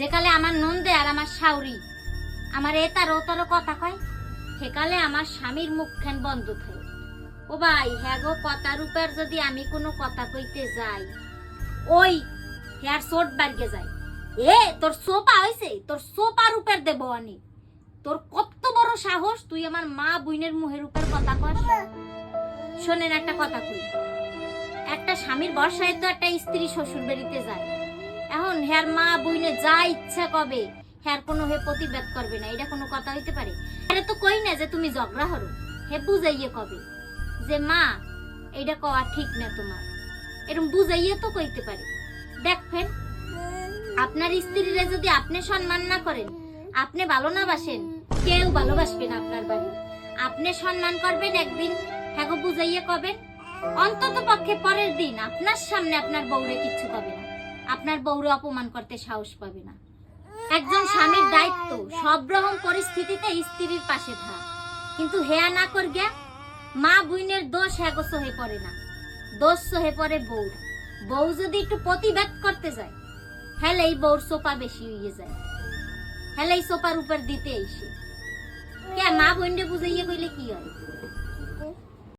যেকালে আমার নন্দে আর আমার শাউরি, আমার এ তার ও তারও কথা কয় সেকালে আমার স্বামীর মুখখান বন্ধ থাকে। ও ভাই হ্যাঁ গো কথার উপর যদি আমি কোনো কথা কইতে যাই, ওই হ্যার সোট বার্গে যায়। এ, তোর সোপা হইছে, তোর সোপার উপর দেবো আনি। তোর কত বড় সাহস, তুই আমার মা বুইনের মুহের উপর কথা কস। শোনেন একটা কথা কই, একটা স্বামীর বর্ষায় তো একটা স্ত্রী শ্বশুর বাড়িতে যায়। হ্যার মা বুইনে যা ইচ্ছা কবে, হ্যার কোনো হে প্রতিবাদ করবে না, এটা কোনো কথা হইতে পারে? এটা তো কই না যে তুমি ঝগড়া হরো, হে বুঝাইয়ে কবে? যে মা এটা কওয়া ঠিক না তোমার। এরকম বুঝাইয়ে তো কইতে পারে। দেখবেন আপনার স্ত্রীরা যদি আপনি সম্মান না করেন, আপনি ভালো না বাসেন, কেউ ভালোবাসবে না আপনার বাড়ি। আপনি সম্মান করবেন একদিন হ্যাঁ গো বুঝাইয়ে কবেন? অন্তত পক্ষে পরের দিন আপনার সামনে আপনার বউরে কিচ্ছু পাবে না। আপনার বউরে অপমান করতে সাহস পাবে না। একজন স্বামীর দায়িত্ব সব রকম পরিস্থিতিতে স্ত্রীর পাশে থাকা। কিন্তু হেয়া না কর গিয়া মা বুইনের দোষ হ্যাগো সহে পড়ে না। দোষ সহে পড়ে বউ। বউ যদি একটু প্রতিবাদ করতে যায় হেলে এই বউর সোপা বেশি হইয়ে যায়। হ্যালে এই সোপার উপর দিতে এসে কে মা বোনরে বুঝাইয়ে